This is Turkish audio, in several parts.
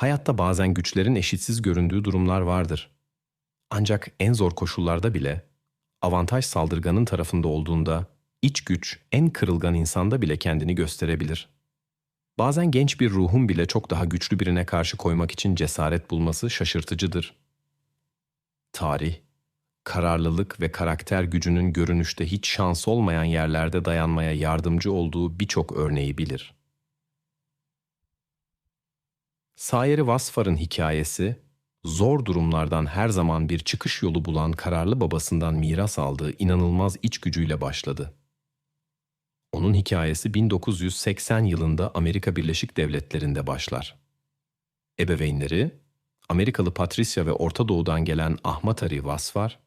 Hayatta bazen güçlerin eşitsiz göründüğü durumlar vardır. Ancak en zor koşullarda bile avantaj saldırganın tarafında olduğunda iç güç en kırılgan insanda bile kendini gösterebilir. Bazen genç bir ruhun bile çok daha güçlü birine karşı koymak için cesaret bulması şaşırtıcıdır. Tarih, kararlılık ve karakter gücünün görünüşte hiç şans olmayan yerlerde dayanmaya yardımcı olduğu birçok örneği bilir. Sayeri Vasfar'ın hikayesi, zor durumlardan her zaman bir çıkış yolu bulan kararlı babasından miras aldığı inanılmaz iç gücüyle başladı. Onun hikayesi 1980 yılında Amerika Birleşik Devletleri'nde başlar. Ebeveynleri, Amerikalı Patricia ve Orta Doğu'dan gelen Ahmat Ari Vasfar,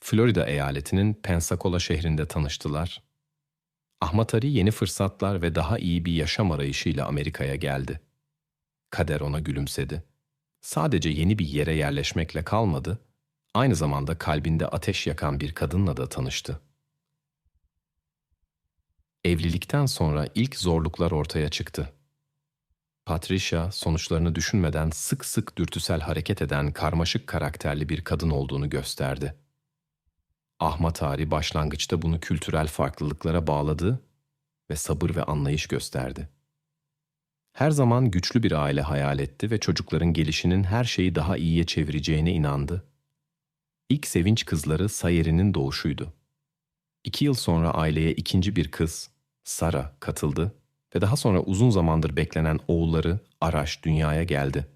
Florida eyaletinin Pensacola şehrinde tanıştılar. Ahmat Ari yeni fırsatlar ve daha iyi bir yaşam arayışıyla Amerika'ya geldi. Kader ona gülümsedi. Sadece yeni bir yere yerleşmekle kalmadı, aynı zamanda kalbinde ateş yakan bir kadınla da tanıştı. Evlilikten sonra ilk zorluklar ortaya çıktı. Patricia sonuçlarını düşünmeden sık sık dürtüsel hareket eden karmaşık karakterli bir kadın olduğunu gösterdi. Ahmet Ari başlangıçta bunu kültürel farklılıklara bağladı ve sabır ve anlayış gösterdi. Her zaman güçlü bir aile hayal etti ve çocukların gelişinin her şeyi daha iyiye çevireceğine inandı. İlk sevinç kızları Sayeri'nin doğuşuydu. İki yıl sonra aileye ikinci bir kız, Sara, katıldı ve daha sonra uzun zamandır beklenen oğulları Araş dünyaya geldi.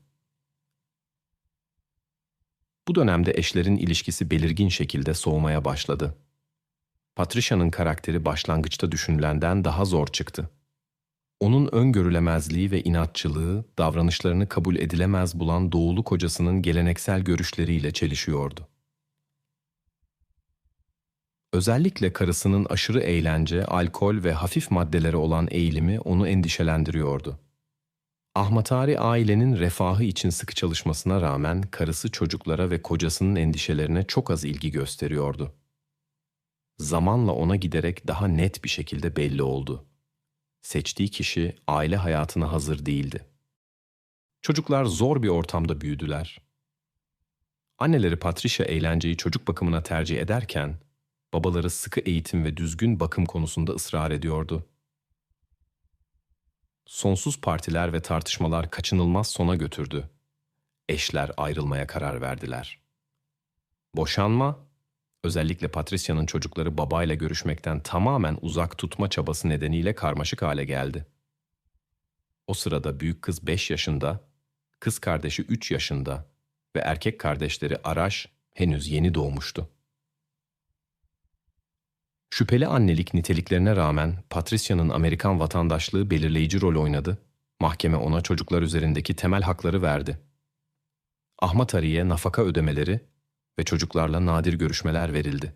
Bu dönemde eşlerin ilişkisi belirgin şekilde soğumaya başladı. Patricia'nın karakteri başlangıçta düşünülenden daha zor çıktı. Onun öngörülemezliği ve inatçılığı, davranışlarını kabul edilemez bulan doğulu kocasının geleneksel görüşleriyle çelişiyordu. Özellikle karısının aşırı eğlence, alkol ve hafif maddelere olan eğilimi onu endişelendiriyordu. Ahmatari ailenin refahı için sıkı çalışmasına rağmen karısı çocuklara ve kocasının endişelerine çok az ilgi gösteriyordu. Zamanla ona giderek daha net bir şekilde belli oldu. Seçtiği kişi aile hayatına hazır değildi. Çocuklar zor bir ortamda büyüdüler. Anneleri Patricia eğlenceyi çocuk bakımına tercih ederken, babaları sıkı eğitim ve düzgün bakım konusunda ısrar ediyordu. Sonsuz partiler ve tartışmalar kaçınılmaz sona götürdü. Eşler ayrılmaya karar verdiler. Boşanma, özellikle Patricia'nın çocukları babayla görüşmekten tamamen uzak tutma çabası nedeniyle karmaşık hale geldi. O sırada büyük kız 5 yaşında, kız kardeşi 3 yaşında ve erkek kardeşleri Araş henüz yeni doğmuştu. Şüpheli annelik niteliklerine rağmen Patricia'nın Amerikan vatandaşlığı belirleyici rol oynadı. Mahkeme ona çocuklar üzerindeki temel hakları verdi. Ahmet Ari'ye nafaka ödemeleri ve çocuklarla nadir görüşmeler verildi.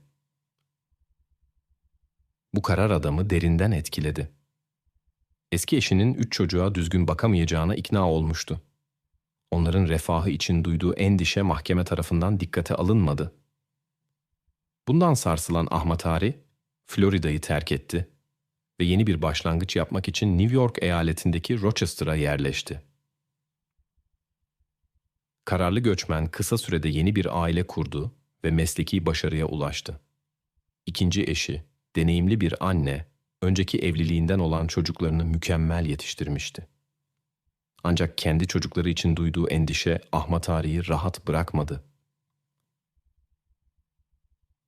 Bu karar adamı derinden etkiledi. Eski eşinin üç çocuğa düzgün bakamayacağına ikna olmuştu. Onların refahı için duyduğu endişe mahkeme tarafından dikkate alınmadı. Bundan sarsılan Ahmet Ari, Florida'yı terk etti ve yeni bir başlangıç yapmak için New York eyaletindeki Rochester'a yerleşti. Kararlı göçmen kısa sürede yeni bir aile kurdu ve mesleki başarıya ulaştı. İkinci eşi, deneyimli bir anne, önceki evliliğinden olan çocuklarını mükemmel yetiştirmişti. Ancak kendi çocukları için duyduğu endişe Ahmet Ari'yi rahat bırakmadı.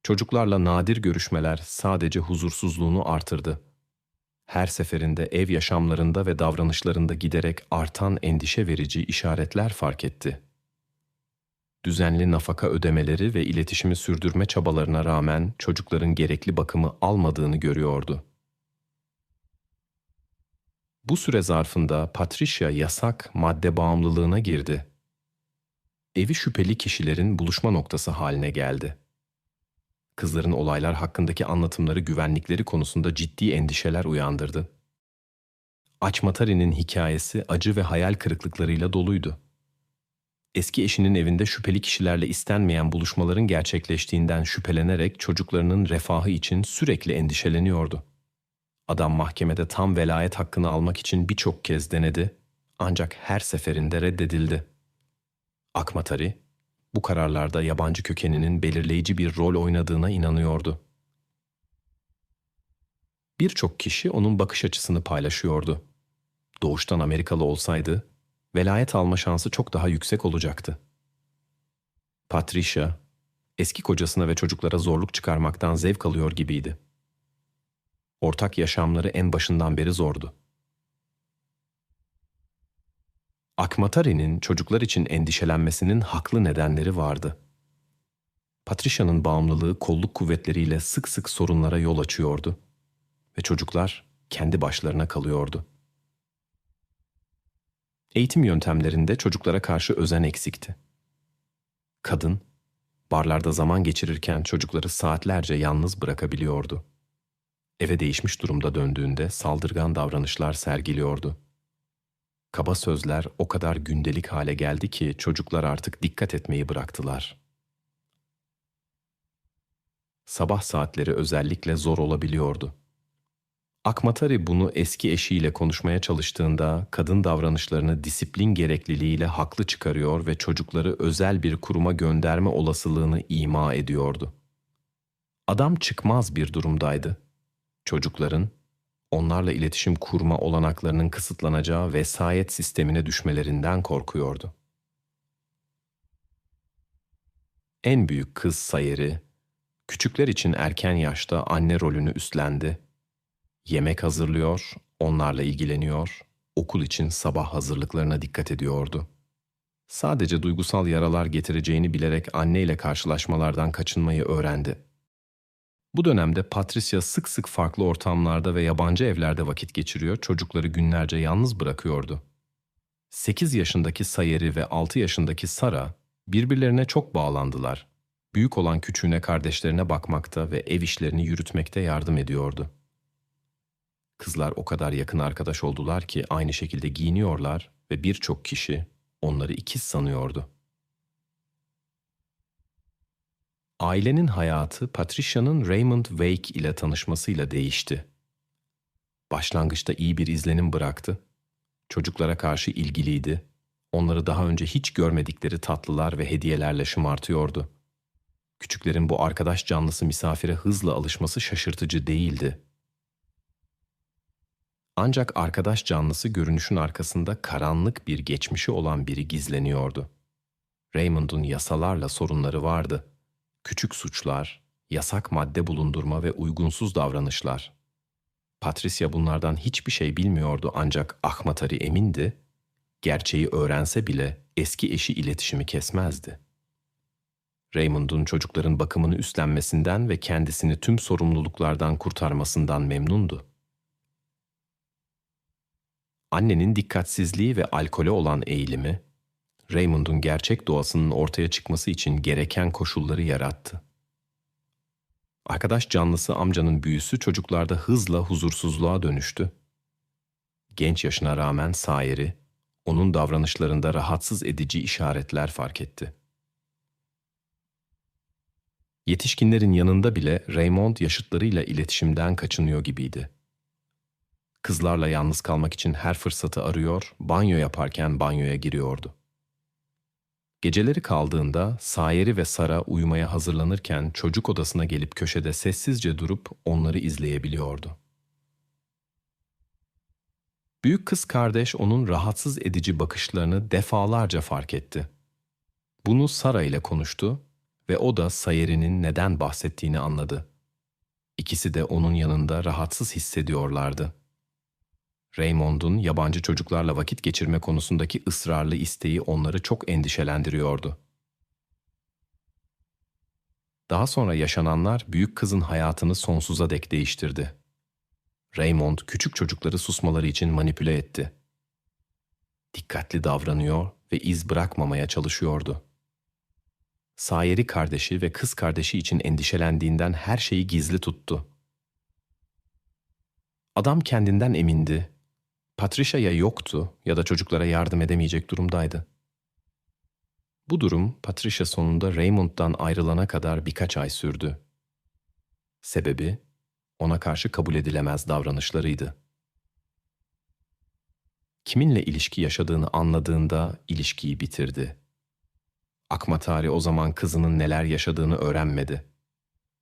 Çocuklarla nadir görüşmeler sadece huzursuzluğunu artırdı. Her seferinde ev yaşamlarında ve davranışlarında giderek artan endişe verici işaretler fark etti. Düzenli nafaka ödemeleri ve iletişimi sürdürme çabalarına rağmen çocukların gerekli bakımı almadığını görüyordu. Bu süre zarfında Patricia yasak madde bağımlılığına girdi. Evi şüpheli kişilerin buluşma noktası haline geldi kızların olaylar hakkındaki anlatımları güvenlikleri konusunda ciddi endişeler uyandırdı. Açmatari'nin hikayesi acı ve hayal kırıklıklarıyla doluydu. Eski eşinin evinde şüpheli kişilerle istenmeyen buluşmaların gerçekleştiğinden şüphelenerek çocuklarının refahı için sürekli endişeleniyordu. Adam mahkemede tam velayet hakkını almak için birçok kez denedi Ancak her seferinde reddedildi. Akmatari, bu kararlarda yabancı kökeninin belirleyici bir rol oynadığına inanıyordu. Birçok kişi onun bakış açısını paylaşıyordu. Doğuştan Amerikalı olsaydı, velayet alma şansı çok daha yüksek olacaktı. Patricia, eski kocasına ve çocuklara zorluk çıkarmaktan zevk alıyor gibiydi. Ortak yaşamları en başından beri zordu. Akmatari'nin çocuklar için endişelenmesinin haklı nedenleri vardı. Patricia'nın bağımlılığı kolluk kuvvetleriyle sık sık sorunlara yol açıyordu ve çocuklar kendi başlarına kalıyordu. Eğitim yöntemlerinde çocuklara karşı özen eksikti. Kadın, barlarda zaman geçirirken çocukları saatlerce yalnız bırakabiliyordu. Eve değişmiş durumda döndüğünde saldırgan davranışlar sergiliyordu. Kaba sözler o kadar gündelik hale geldi ki çocuklar artık dikkat etmeyi bıraktılar. Sabah saatleri özellikle zor olabiliyordu. Akmatari bunu eski eşiyle konuşmaya çalıştığında kadın davranışlarını disiplin gerekliliğiyle haklı çıkarıyor ve çocukları özel bir kuruma gönderme olasılığını ima ediyordu. Adam çıkmaz bir durumdaydı. Çocukların onlarla iletişim kurma olanaklarının kısıtlanacağı vesayet sistemine düşmelerinden korkuyordu. En büyük kız Sayeri, küçükler için erken yaşta anne rolünü üstlendi Yemek hazırlıyor, onlarla ilgileniyor, okul için sabah hazırlıklarına dikkat ediyordu. Sadece duygusal yaralar getireceğini bilerek anneyle karşılaşmalardan kaçınmayı öğrendi. Bu dönemde Patricia sık sık farklı ortamlarda ve yabancı evlerde vakit geçiriyor, çocukları günlerce yalnız bırakıyordu. 8 yaşındaki Sayeri ve 6 yaşındaki Sara birbirlerine çok bağlandılar. Büyük olan küçüğüne kardeşlerine bakmakta ve ev işlerini yürütmekte yardım ediyordu. Kızlar o kadar yakın arkadaş oldular ki aynı şekilde giyiniyorlar ve birçok kişi onları ikiz sanıyordu. Ailenin hayatı Patricia'nın Raymond Wake ile tanışmasıyla değişti. Başlangıçta iyi bir izlenim bıraktı. Çocuklara karşı ilgiliydi. Onları daha önce hiç görmedikleri tatlılar ve hediyelerle şımartıyordu. Küçüklerin bu arkadaş canlısı misafire hızla alışması şaşırtıcı değildi. Ancak arkadaş canlısı görünüşün arkasında karanlık bir geçmişi olan biri gizleniyordu. Raymond'un yasalarla sorunları vardı. Küçük suçlar, yasak madde bulundurma ve uygunsuz davranışlar. Patricia bunlardan hiçbir şey bilmiyordu ancak Ahmatari emindi, gerçeği öğrense bile eski eşi iletişimi kesmezdi. Raymond'un çocukların bakımını üstlenmesinden ve kendisini tüm sorumluluklardan kurtarmasından memnundu. Annenin dikkatsizliği ve alkole olan eğilimi, Raymond'un gerçek doğasının ortaya çıkması için gereken koşulları yarattı. Arkadaş canlısı amcanın büyüsü çocuklarda hızla huzursuzluğa dönüştü. Genç yaşına rağmen Sayeri, onun davranışlarında rahatsız edici işaretler fark etti. Yetişkinlerin yanında bile Raymond yaşıtlarıyla iletişimden kaçınıyor gibiydi. Kızlarla yalnız kalmak için her fırsatı arıyor, banyo yaparken banyoya giriyordu. Geceleri kaldığında Sayeri ve Sara uyumaya hazırlanırken çocuk odasına gelip köşede sessizce durup onları izleyebiliyordu. Büyük kız kardeş onun rahatsız edici bakışlarını defalarca fark etti. Bunu Sara ile konuştu ve o da Sayeri'nin neden bahsettiğini anladı. İkisi de onun yanında rahatsız hissediyorlardı. Raymond'un yabancı çocuklarla vakit geçirme konusundaki ısrarlı isteği onları çok endişelendiriyordu. Daha sonra yaşananlar büyük kızın hayatını sonsuza dek değiştirdi. Raymond küçük çocukları susmaları için manipüle etti. Dikkatli davranıyor ve iz bırakmamaya çalışıyordu. Sayeri kardeşi ve kız kardeşi için endişelendiğinden her şeyi gizli tuttu. Adam kendinden emindi Patricia ya yoktu ya da çocuklara yardım edemeyecek durumdaydı. Bu durum Patricia sonunda Raymond'dan ayrılana kadar birkaç ay sürdü. Sebebi ona karşı kabul edilemez davranışlarıydı. Kiminle ilişki yaşadığını anladığında ilişkiyi bitirdi. Akmatari o zaman kızının neler yaşadığını öğrenmedi.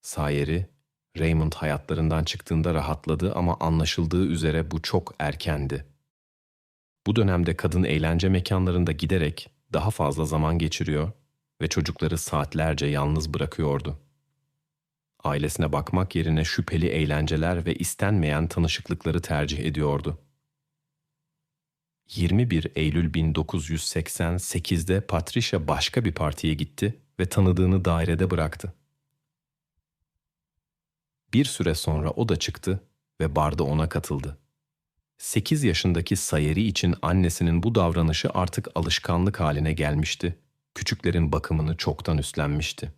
Sayeri, Raymond hayatlarından çıktığında rahatladı ama anlaşıldığı üzere bu çok erkendi. Bu dönemde kadın eğlence mekanlarında giderek daha fazla zaman geçiriyor ve çocukları saatlerce yalnız bırakıyordu. Ailesine bakmak yerine şüpheli eğlenceler ve istenmeyen tanışıklıkları tercih ediyordu. 21 Eylül 1988'de Patricia başka bir partiye gitti ve tanıdığını dairede bıraktı. Bir süre sonra o da çıktı ve barda ona katıldı. 8 yaşındaki Sayeri için annesinin bu davranışı artık alışkanlık haline gelmişti. Küçüklerin bakımını çoktan üstlenmişti.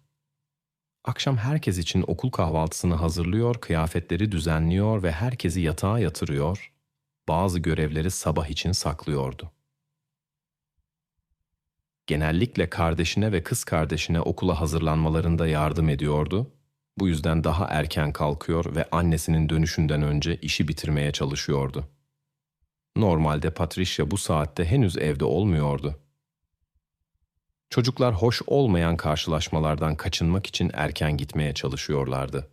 Akşam herkes için okul kahvaltısını hazırlıyor, kıyafetleri düzenliyor ve herkesi yatağa yatırıyor. Bazı görevleri sabah için saklıyordu. Genellikle kardeşine ve kız kardeşine okula hazırlanmalarında yardım ediyordu. Bu yüzden daha erken kalkıyor ve annesinin dönüşünden önce işi bitirmeye çalışıyordu. Normalde Patricia bu saatte henüz evde olmuyordu. Çocuklar hoş olmayan karşılaşmalardan kaçınmak için erken gitmeye çalışıyorlardı.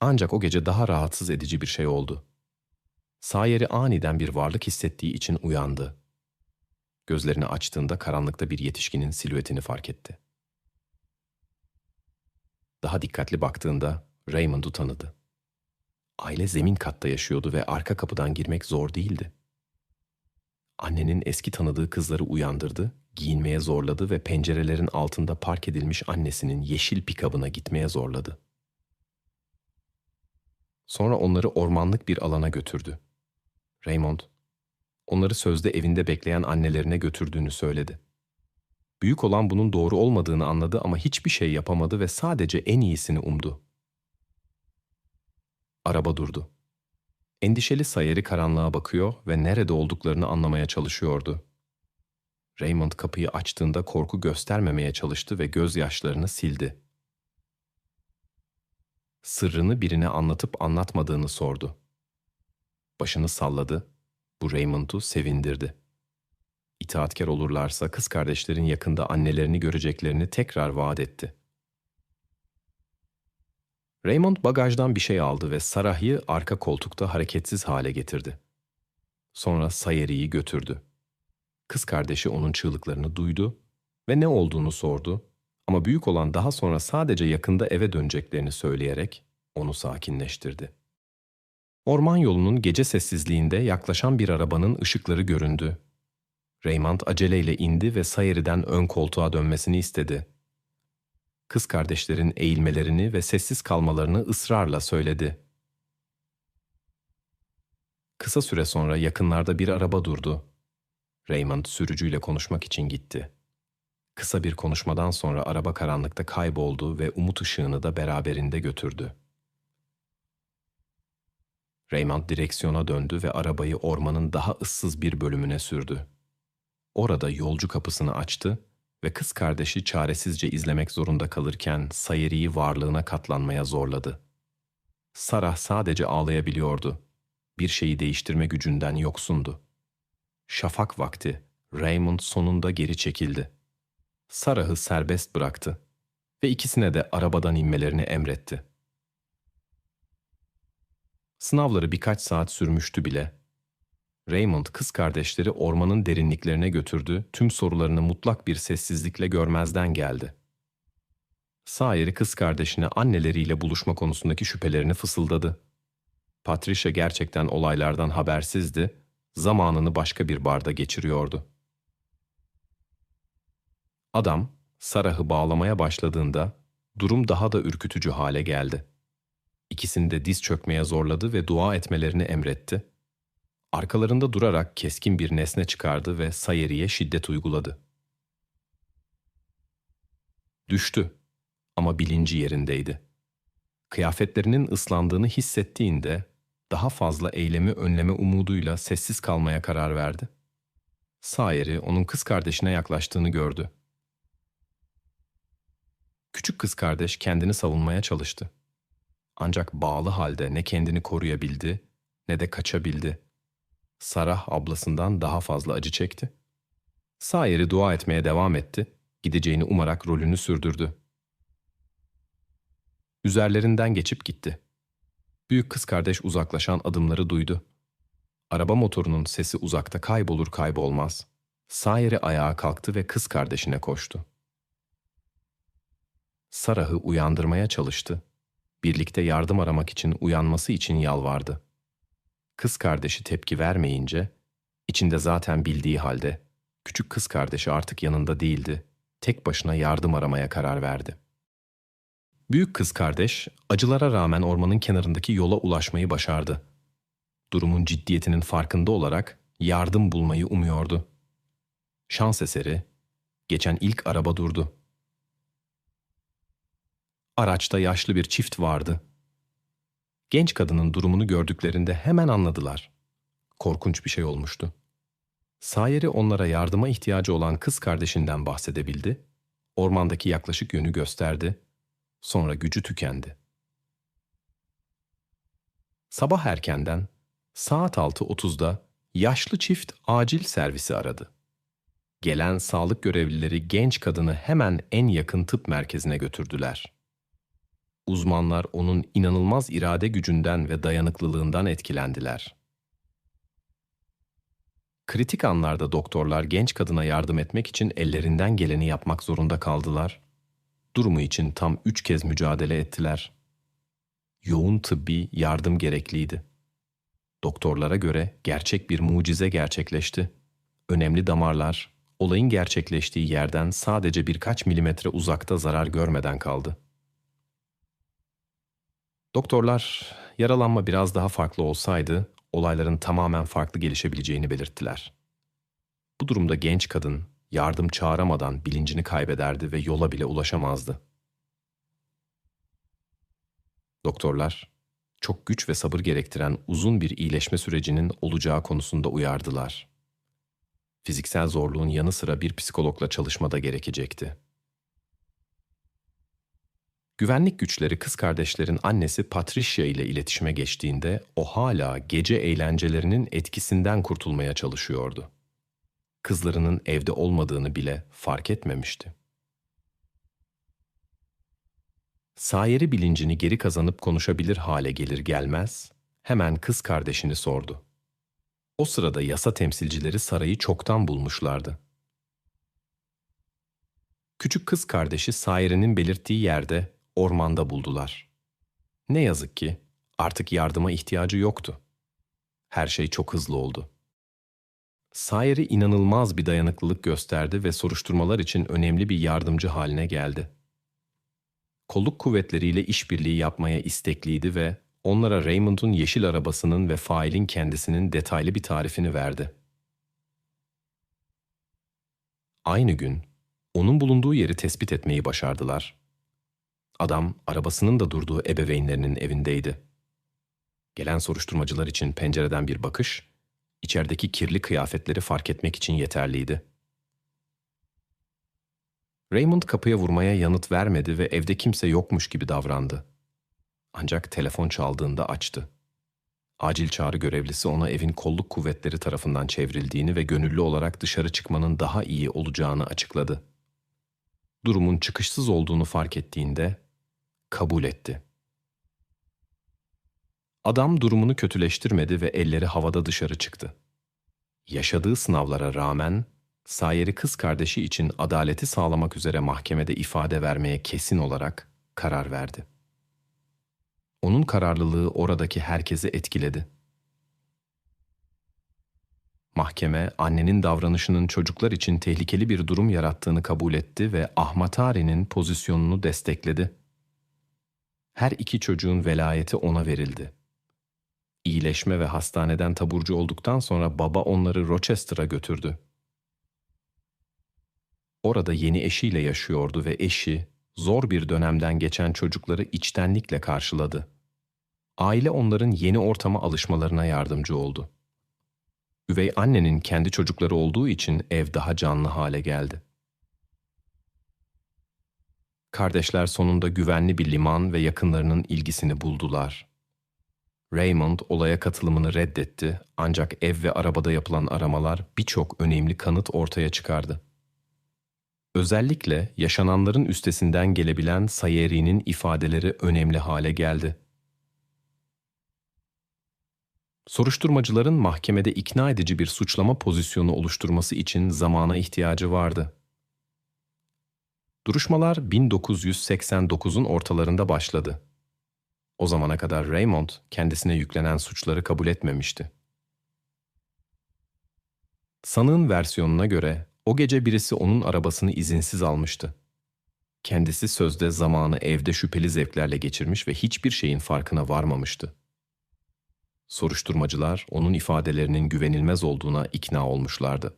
Ancak o gece daha rahatsız edici bir şey oldu. Sayeri aniden bir varlık hissettiği için uyandı. Gözlerini açtığında karanlıkta bir yetişkinin silüetini fark etti. Daha dikkatli baktığında Raymond'u tanıdı. Aile zemin katta yaşıyordu ve arka kapıdan girmek zor değildi. Annenin eski tanıdığı kızları uyandırdı, giyinmeye zorladı ve pencerelerin altında park edilmiş annesinin yeşil pikabına gitmeye zorladı. Sonra onları ormanlık bir alana götürdü. Raymond, onları sözde evinde bekleyen annelerine götürdüğünü söyledi. Büyük olan bunun doğru olmadığını anladı ama hiçbir şey yapamadı ve sadece en iyisini umdu. Araba durdu. Endişeli Sayeri karanlığa bakıyor ve nerede olduklarını anlamaya çalışıyordu. Raymond kapıyı açtığında korku göstermemeye çalıştı ve gözyaşlarını sildi. Sırrını birine anlatıp anlatmadığını sordu. Başını salladı. Bu Raymond'u sevindirdi. İtaatkar olurlarsa kız kardeşlerin yakında annelerini göreceklerini tekrar vaat etti. Raymond bagajdan bir şey aldı ve Sarah'ı arka koltukta hareketsiz hale getirdi. Sonra Sayeri'yi götürdü. Kız kardeşi onun çığlıklarını duydu ve ne olduğunu sordu ama büyük olan daha sonra sadece yakında eve döneceklerini söyleyerek onu sakinleştirdi. Orman yolunun gece sessizliğinde yaklaşan bir arabanın ışıkları göründü. Raymond aceleyle indi ve Sayeri'den ön koltuğa dönmesini istedi kız kardeşlerin eğilmelerini ve sessiz kalmalarını ısrarla söyledi. Kısa süre sonra yakınlarda bir araba durdu. Raymond sürücüyle konuşmak için gitti. Kısa bir konuşmadan sonra araba karanlıkta kayboldu ve umut ışığını da beraberinde götürdü. Raymond direksiyona döndü ve arabayı ormanın daha ıssız bir bölümüne sürdü. Orada yolcu kapısını açtı ve kız kardeşi çaresizce izlemek zorunda kalırken Sayeri'yi varlığına katlanmaya zorladı. Sarah sadece ağlayabiliyordu. Bir şeyi değiştirme gücünden yoksundu. Şafak vakti, Raymond sonunda geri çekildi. Sarah'ı serbest bıraktı ve ikisine de arabadan inmelerini emretti. Sınavları birkaç saat sürmüştü bile Raymond kız kardeşleri ormanın derinliklerine götürdü, tüm sorularını mutlak bir sessizlikle görmezden geldi. Sayeri kız kardeşine anneleriyle buluşma konusundaki şüphelerini fısıldadı. Patricia gerçekten olaylardan habersizdi, zamanını başka bir barda geçiriyordu. Adam, Sarah'ı bağlamaya başladığında durum daha da ürkütücü hale geldi. İkisini de diz çökmeye zorladı ve dua etmelerini emretti Arkalarında durarak keskin bir nesne çıkardı ve Sayeri'ye şiddet uyguladı. Düştü ama bilinci yerindeydi. Kıyafetlerinin ıslandığını hissettiğinde daha fazla eylemi önleme umuduyla sessiz kalmaya karar verdi. Sayeri onun kız kardeşine yaklaştığını gördü. Küçük kız kardeş kendini savunmaya çalıştı. Ancak bağlı halde ne kendini koruyabildi ne de kaçabildi. Sarah ablasından daha fazla acı çekti. Sayeri dua etmeye devam etti, gideceğini umarak rolünü sürdürdü. Üzerlerinden geçip gitti. Büyük kız kardeş uzaklaşan adımları duydu. Araba motorunun sesi uzakta kaybolur kaybolmaz. Sayeri ayağa kalktı ve kız kardeşine koştu. Sarah'ı uyandırmaya çalıştı. Birlikte yardım aramak için uyanması için yalvardı. Kız kardeşi tepki vermeyince, içinde zaten bildiği halde, küçük kız kardeşi artık yanında değildi, tek başına yardım aramaya karar verdi. Büyük kız kardeş, acılara rağmen ormanın kenarındaki yola ulaşmayı başardı. Durumun ciddiyetinin farkında olarak yardım bulmayı umuyordu. Şans eseri, geçen ilk araba durdu. Araçta yaşlı bir çift vardı. Genç kadının durumunu gördüklerinde hemen anladılar. Korkunç bir şey olmuştu. Sayeri onlara yardıma ihtiyacı olan kız kardeşinden bahsedebildi, ormandaki yaklaşık yönü gösterdi, sonra gücü tükendi. Sabah erkenden saat 6.30'da yaşlı çift acil servisi aradı. Gelen sağlık görevlileri genç kadını hemen en yakın tıp merkezine götürdüler. Uzmanlar onun inanılmaz irade gücünden ve dayanıklılığından etkilendiler. Kritik anlarda doktorlar genç kadına yardım etmek için ellerinden geleni yapmak zorunda kaldılar. Durumu için tam üç kez mücadele ettiler. Yoğun tıbbi yardım gerekliydi. Doktorlara göre gerçek bir mucize gerçekleşti. Önemli damarlar, olayın gerçekleştiği yerden sadece birkaç milimetre uzakta zarar görmeden kaldı. Doktorlar, yaralanma biraz daha farklı olsaydı, olayların tamamen farklı gelişebileceğini belirttiler. Bu durumda genç kadın, yardım çağıramadan bilincini kaybederdi ve yola bile ulaşamazdı. Doktorlar, çok güç ve sabır gerektiren uzun bir iyileşme sürecinin olacağı konusunda uyardılar. Fiziksel zorluğun yanı sıra bir psikologla çalışma da gerekecekti. Güvenlik güçleri kız kardeşlerin annesi Patricia ile iletişime geçtiğinde o hala gece eğlencelerinin etkisinden kurtulmaya çalışıyordu. Kızlarının evde olmadığını bile fark etmemişti. Sayeri bilincini geri kazanıp konuşabilir hale gelir gelmez, hemen kız kardeşini sordu. O sırada yasa temsilcileri sarayı çoktan bulmuşlardı. Küçük kız kardeşi Sayeri'nin belirttiği yerde ormanda buldular. Ne yazık ki artık yardıma ihtiyacı yoktu. Her şey çok hızlı oldu. Sayeri inanılmaz bir dayanıklılık gösterdi ve soruşturmalar için önemli bir yardımcı haline geldi. Kolluk kuvvetleriyle işbirliği yapmaya istekliydi ve onlara Raymond'un yeşil arabasının ve failin kendisinin detaylı bir tarifini verdi. Aynı gün onun bulunduğu yeri tespit etmeyi başardılar Adam arabasının da durduğu ebeveynlerinin evindeydi. Gelen soruşturmacılar için pencereden bir bakış, içerideki kirli kıyafetleri fark etmek için yeterliydi. Raymond kapıya vurmaya yanıt vermedi ve evde kimse yokmuş gibi davrandı. Ancak telefon çaldığında açtı. Acil çağrı görevlisi ona evin kolluk kuvvetleri tarafından çevrildiğini ve gönüllü olarak dışarı çıkmanın daha iyi olacağını açıkladı. Durumun çıkışsız olduğunu fark ettiğinde kabul etti. Adam durumunu kötüleştirmedi ve elleri havada dışarı çıktı. Yaşadığı sınavlara rağmen Sayeri kız kardeşi için adaleti sağlamak üzere mahkemede ifade vermeye kesin olarak karar verdi. Onun kararlılığı oradaki herkesi etkiledi. Mahkeme annenin davranışının çocuklar için tehlikeli bir durum yarattığını kabul etti ve Ahmatari'nin pozisyonunu destekledi her iki çocuğun velayeti ona verildi. İyileşme ve hastaneden taburcu olduktan sonra baba onları Rochester'a götürdü. Orada yeni eşiyle yaşıyordu ve eşi zor bir dönemden geçen çocukları içtenlikle karşıladı. Aile onların yeni ortama alışmalarına yardımcı oldu. Üvey annenin kendi çocukları olduğu için ev daha canlı hale geldi. Kardeşler sonunda güvenli bir liman ve yakınlarının ilgisini buldular. Raymond olaya katılımını reddetti ancak ev ve arabada yapılan aramalar birçok önemli kanıt ortaya çıkardı. Özellikle yaşananların üstesinden gelebilen Sayeri'nin ifadeleri önemli hale geldi. Soruşturmacıların mahkemede ikna edici bir suçlama pozisyonu oluşturması için zamana ihtiyacı vardı. Duruşmalar 1989'un ortalarında başladı. O zamana kadar Raymond kendisine yüklenen suçları kabul etmemişti. Sanığın versiyonuna göre o gece birisi onun arabasını izinsiz almıştı. Kendisi sözde zamanı evde şüpheli zevklerle geçirmiş ve hiçbir şeyin farkına varmamıştı. Soruşturmacılar onun ifadelerinin güvenilmez olduğuna ikna olmuşlardı.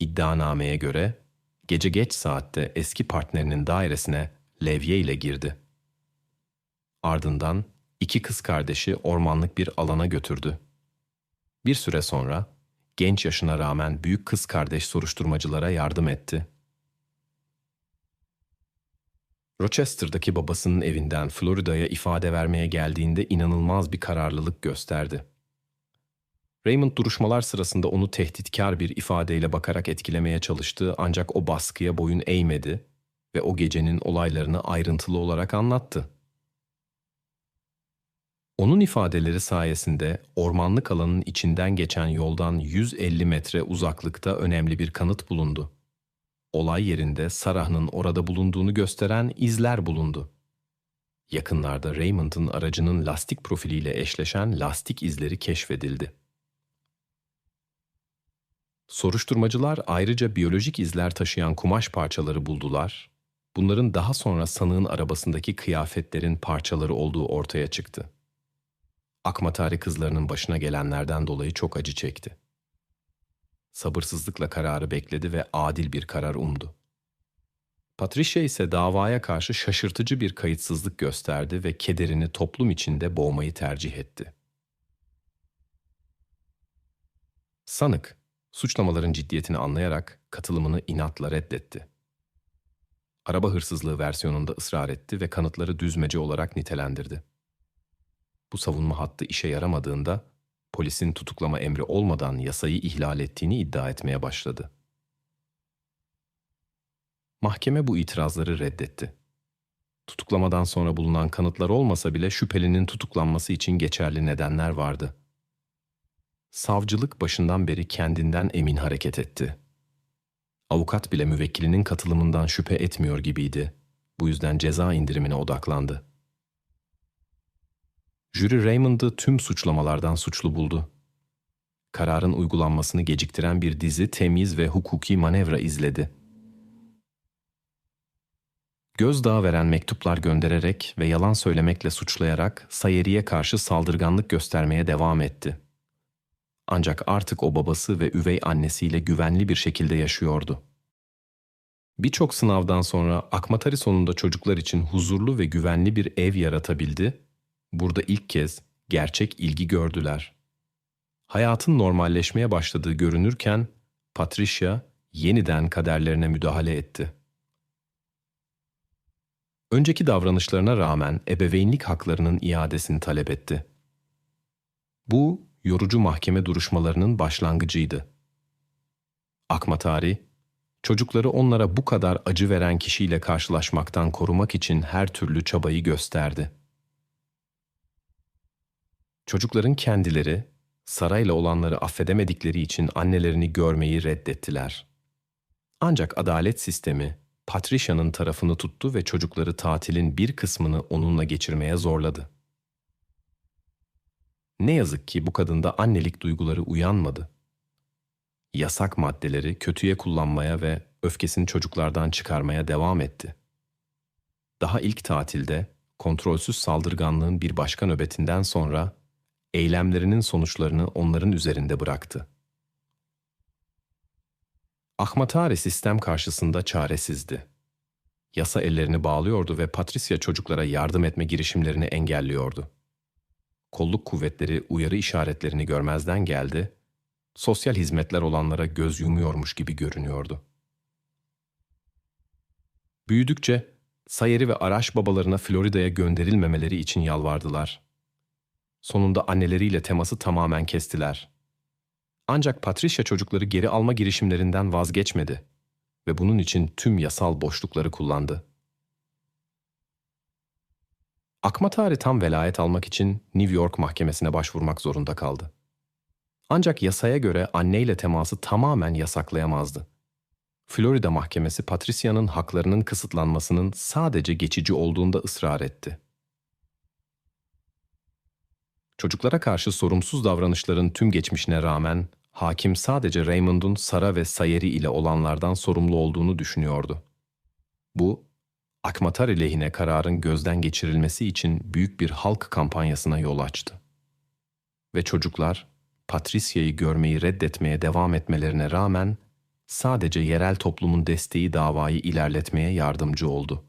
İddianameye göre gece geç saatte eski partnerinin dairesine levye ile girdi. Ardından iki kız kardeşi ormanlık bir alana götürdü. Bir süre sonra genç yaşına rağmen büyük kız kardeş soruşturmacılara yardım etti. Rochester'daki babasının evinden Florida'ya ifade vermeye geldiğinde inanılmaz bir kararlılık gösterdi. Raymond duruşmalar sırasında onu tehditkar bir ifadeyle bakarak etkilemeye çalıştı ancak o baskıya boyun eğmedi ve o gecenin olaylarını ayrıntılı olarak anlattı. Onun ifadeleri sayesinde ormanlık alanın içinden geçen yoldan 150 metre uzaklıkta önemli bir kanıt bulundu. Olay yerinde Sarah'ın orada bulunduğunu gösteren izler bulundu. Yakınlarda Raymond'ın aracının lastik profiliyle eşleşen lastik izleri keşfedildi. Soruşturmacılar ayrıca biyolojik izler taşıyan kumaş parçaları buldular. Bunların daha sonra sanığın arabasındaki kıyafetlerin parçaları olduğu ortaya çıktı. Akmatari kızlarının başına gelenlerden dolayı çok acı çekti. Sabırsızlıkla kararı bekledi ve adil bir karar umdu. Patricia ise davaya karşı şaşırtıcı bir kayıtsızlık gösterdi ve kederini toplum içinde boğmayı tercih etti. Sanık, suçlamaların ciddiyetini anlayarak katılımını inatla reddetti. Araba hırsızlığı versiyonunda ısrar etti ve kanıtları düzmece olarak nitelendirdi. Bu savunma hattı işe yaramadığında polisin tutuklama emri olmadan yasayı ihlal ettiğini iddia etmeye başladı. Mahkeme bu itirazları reddetti. Tutuklamadan sonra bulunan kanıtlar olmasa bile şüphelinin tutuklanması için geçerli nedenler vardı. Savcılık başından beri kendinden emin hareket etti. Avukat bile müvekkilinin katılımından şüphe etmiyor gibiydi. Bu yüzden ceza indirimine odaklandı. Jüri Raymond'ı tüm suçlamalardan suçlu buldu. Kararın uygulanmasını geciktiren bir dizi temiz ve hukuki manevra izledi. Gözdağı veren mektuplar göndererek ve yalan söylemekle suçlayarak Sayeri'ye karşı saldırganlık göstermeye devam etti. Ancak artık o babası ve üvey annesiyle güvenli bir şekilde yaşıyordu. Birçok sınavdan sonra Akmatari sonunda çocuklar için huzurlu ve güvenli bir ev yaratabildi burada ilk kez gerçek ilgi gördüler. Hayatın normalleşmeye başladığı görünürken Patricia yeniden kaderlerine müdahale etti. Önceki davranışlarına rağmen ebeveynlik haklarının iadesini talep etti. Bu yorucu mahkeme duruşmalarının başlangıcıydı. Akmatari, çocukları onlara bu kadar acı veren kişiyle karşılaşmaktan korumak için her türlü çabayı gösterdi. Çocukların kendileri sarayla olanları affedemedikleri için annelerini görmeyi reddettiler. Ancak adalet sistemi Patricia'nın tarafını tuttu ve çocukları tatilin bir kısmını onunla geçirmeye zorladı. Ne yazık ki bu kadında annelik duyguları uyanmadı. Yasak maddeleri kötüye kullanmaya ve öfkesini çocuklardan çıkarmaya devam etti. Daha ilk tatilde kontrolsüz saldırganlığın bir başka nöbetinden sonra eylemlerinin sonuçlarını onların üzerinde bıraktı. Ahmatare sistem karşısında çaresizdi. Yasa ellerini bağlıyordu ve Patricia çocuklara yardım etme girişimlerini engelliyordu. Kolluk kuvvetleri uyarı işaretlerini görmezden geldi, sosyal hizmetler olanlara göz yumuyormuş gibi görünüyordu. Büyüdükçe Sayeri ve Araş babalarına Florida'ya gönderilmemeleri için yalvardılar. Sonunda anneleriyle teması tamamen kestiler. Ancak Patricia çocukları geri alma girişimlerinden vazgeçmedi ve bunun için tüm yasal boşlukları kullandı. Akmatari tam velayet almak için New York mahkemesine başvurmak zorunda kaldı. Ancak yasaya göre anneyle teması tamamen yasaklayamazdı. Florida mahkemesi Patricia'nın haklarının kısıtlanmasının sadece geçici olduğunda ısrar etti. Çocuklara karşı sorumsuz davranışların tüm geçmişine rağmen hakim sadece Raymond'un Sara ve Sayeri ile olanlardan sorumlu olduğunu düşünüyordu. Bu, Akmatari lehine kararın gözden geçirilmesi için büyük bir halk kampanyasına yol açtı. Ve çocuklar, Patricia'yı görmeyi reddetmeye devam etmelerine rağmen sadece yerel toplumun desteği davayı ilerletmeye yardımcı oldu.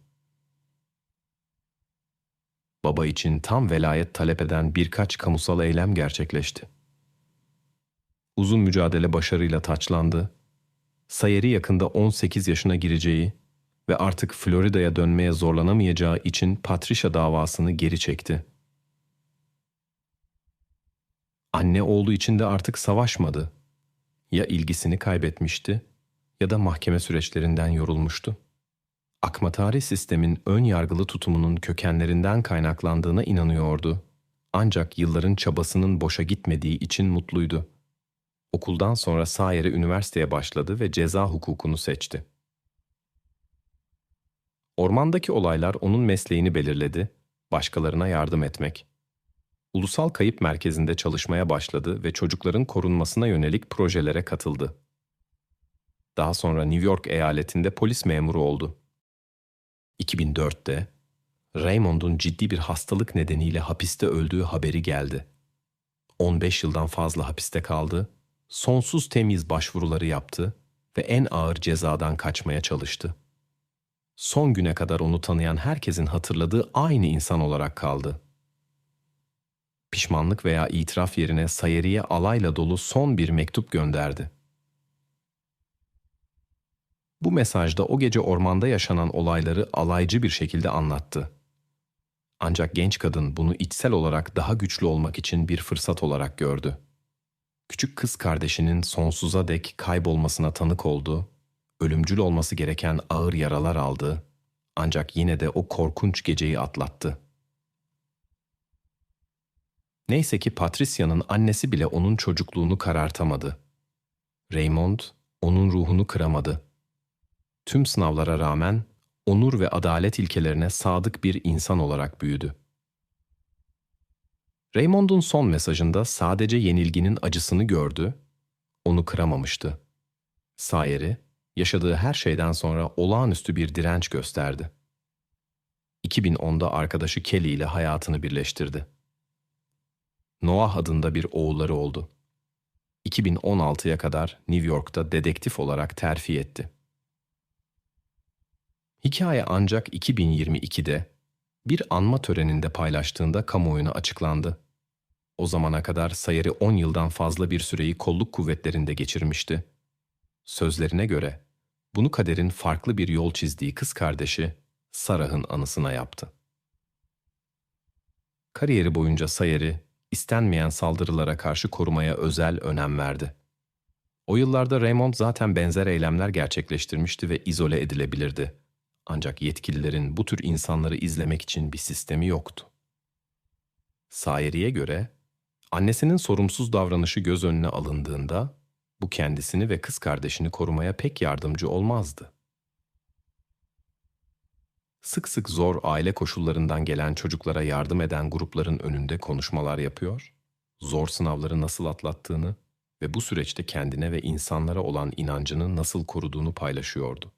Baba için tam velayet talep eden birkaç kamusal eylem gerçekleşti. Uzun mücadele başarıyla taçlandı. Sayeri yakında 18 yaşına gireceği ve artık Florida'ya dönmeye zorlanamayacağı için Patricia davasını geri çekti. Anne oğlu için de artık savaşmadı. Ya ilgisini kaybetmişti ya da mahkeme süreçlerinden yorulmuştu. Akmatari sistemin ön yargılı tutumunun kökenlerinden kaynaklandığına inanıyordu. Ancak yılların çabasının boşa gitmediği için mutluydu. Okuldan sonra Sayer'e üniversiteye başladı ve ceza hukukunu seçti. Ormandaki olaylar onun mesleğini belirledi, başkalarına yardım etmek. Ulusal Kayıp Merkezi'nde çalışmaya başladı ve çocukların korunmasına yönelik projelere katıldı. Daha sonra New York eyaletinde polis memuru oldu. 2004'te Raymond'un ciddi bir hastalık nedeniyle hapiste öldüğü haberi geldi. 15 yıldan fazla hapiste kaldı, sonsuz temiz başvuruları yaptı ve en ağır cezadan kaçmaya çalıştı. Son güne kadar onu tanıyan herkesin hatırladığı aynı insan olarak kaldı. Pişmanlık veya itiraf yerine Sayeri'ye alayla dolu son bir mektup gönderdi. Bu mesajda o gece ormanda yaşanan olayları alaycı bir şekilde anlattı. Ancak genç kadın bunu içsel olarak daha güçlü olmak için bir fırsat olarak gördü. Küçük kız kardeşinin sonsuza dek kaybolmasına tanık oldu, ölümcül olması gereken ağır yaralar aldı, ancak yine de o korkunç geceyi atlattı. Neyse ki Patricia'nın annesi bile onun çocukluğunu karartamadı. Raymond onun ruhunu kıramadı tüm sınavlara rağmen onur ve adalet ilkelerine sadık bir insan olarak büyüdü. Raymond'un son mesajında sadece yenilginin acısını gördü, onu kıramamıştı. Sayeri, yaşadığı her şeyden sonra olağanüstü bir direnç gösterdi. 2010'da arkadaşı Kelly ile hayatını birleştirdi. Noah adında bir oğulları oldu. 2016'ya kadar New York'ta dedektif olarak terfi etti. Hikaye ancak 2022'de bir anma töreninde paylaştığında kamuoyuna açıklandı. O zamana kadar Sayeri 10 yıldan fazla bir süreyi kolluk kuvvetlerinde geçirmişti. Sözlerine göre bunu kaderin farklı bir yol çizdiği kız kardeşi Sarah'ın anısına yaptı. Kariyeri boyunca Sayeri istenmeyen saldırılara karşı korumaya özel önem verdi. O yıllarda Raymond zaten benzer eylemler gerçekleştirmişti ve izole edilebilirdi. Ancak yetkililerin bu tür insanları izlemek için bir sistemi yoktu. Sayeri'ye göre annesinin sorumsuz davranışı göz önüne alındığında bu kendisini ve kız kardeşini korumaya pek yardımcı olmazdı. Sık sık zor aile koşullarından gelen çocuklara yardım eden grupların önünde konuşmalar yapıyor, zor sınavları nasıl atlattığını ve bu süreçte kendine ve insanlara olan inancını nasıl koruduğunu paylaşıyordu.